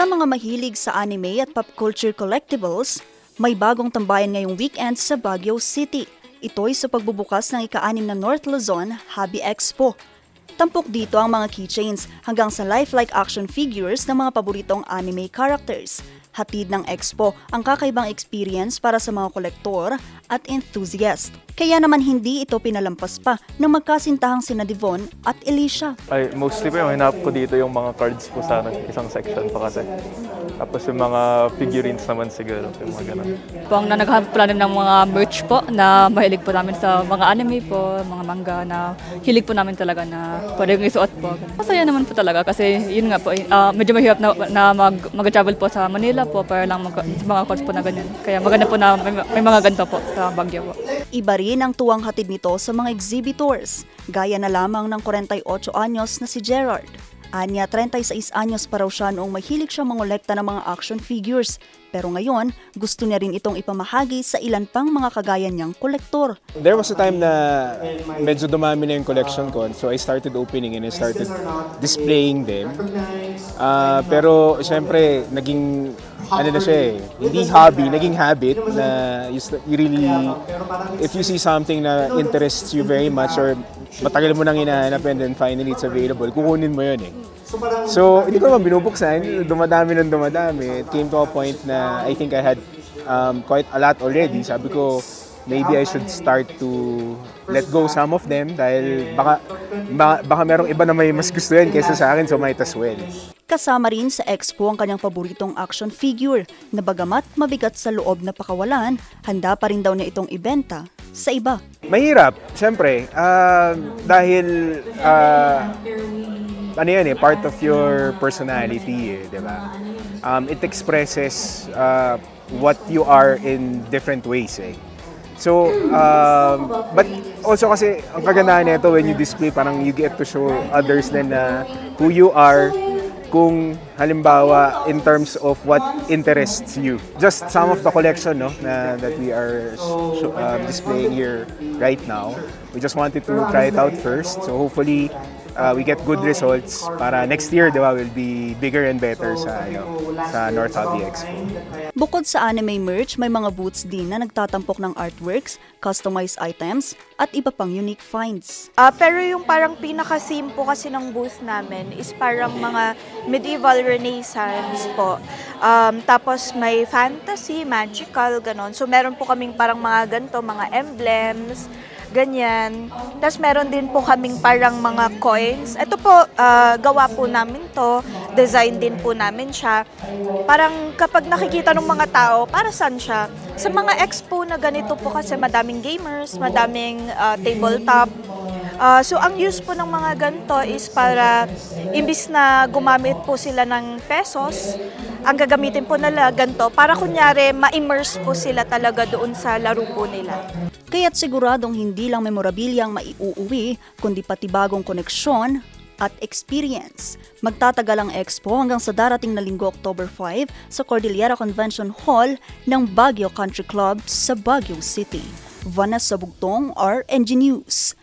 Sa mga mahilig sa anime at pop culture collectibles, may bagong tambayan ngayong weekend sa Baguio City. Ito'y sa pagbubukas ng ika-anim na North Luzon Hobby Expo. Tampok dito ang mga keychains hanggang sa lifelike action figures ng mga paboritong anime characters. Hatid ng expo ang kakaibang experience para sa mga kolektor at enthusiast. Kaya naman hindi ito pinalampas pa ng magkasintahang sina Devon at Alicia. Ay, mostly po yung hinap ko dito yung mga cards po sa isang section pa kasi. Tapos yung mga figurines naman siguro, yung mga ganun. po ang nanaghahanap po namin ng mga merch po na mahilig po namin sa mga anime po, mga manga na hilig po namin talaga na pwede kong isuot po. Masaya naman po talaga kasi yun nga po, ah, medyo mahirap na, na mag, mag-travel po sa Manila po para lang mag, sa mga course po na ganyan. Kaya maganda po na may, may mga ganito po sa Baguio po. Iba rin ang tuwang hatid nito sa mga exhibitors, gaya na lamang ng 48 anyos na si Gerard. Anya, 36 anyos pa raw siya noong mahilig siya mangolekta ng mga action figures. Pero ngayon, gusto niya rin itong ipamahagi sa ilan pang mga kagaya niyang kolektor. There was a time na medyo dumami na yung collection ko. So I started opening and I started displaying them. Ah, pero siyempre, naging ano na siya eh, hindi hobby, naging habit na you, you really, if you see something na interests you very much or matagal mo nang hinahanap and then finally it's available, kukunin mo yun eh. So, hindi ko naman binubuksan, dumadami ng dumadami. It came to a point na I think I had um, quite a lot already. Sabi ko, maybe I should start to let go some of them dahil baka, baka, baka merong iba na may mas gusto yan kaysa sa akin, so might as well. Kasama rin sa expo ang kanyang paboritong action figure na bagamat mabigat sa loob na pakawalan, handa pa rin daw niya itong ibenta sa iba. Mahirap, syempre, ah, dahil ah, ano yan eh, part of your personality eh, di ba? Um, it expresses ah, what you are in different ways eh. So, um, but also kasi ang kagandahan nito when you display, parang you get to show others din na who you are kung halimbawa in terms of what interests you. Just some of the collection no na that we are uh, displaying here right now. We just wanted to try it out first. So hopefully uh, we get good results para next year, di ba, will be bigger and better sa ano, sa North Hobby Expo. Bukod sa anime merch, may mga booths din na nagtatampok ng artworks, customized items, at iba pang unique finds. Ah, pero yung parang pinaka-theme po kasi ng booth namin is parang mga medieval renaissance po. Um, tapos may fantasy, magical, ganon. So meron po kaming parang mga ganito, mga emblems, ganyan. Tapos meron din po kaming parang mga coins. Ito po, ah, gawa po namin to. Design din po namin siya. Parang kapag nakikita ng mga tao, para saan siya? Sa mga expo na ganito po kasi madaming gamers, madaming ah, tabletop. Ah, so ang use po ng mga ganito is para imbis na gumamit po sila ng pesos, ang gagamitin po nila ganito para kunyari ma-immerse po sila talaga doon sa laro po nila. Kaya't siguradong hindi lang memorabilia ang maiuuwi, kundi pati bagong koneksyon at experience. Magtatagal ang expo hanggang sa darating na linggo October 5 sa Cordillera Convention Hall ng Baguio Country Club sa Baguio City. Vanessa Bugtong, RNG News.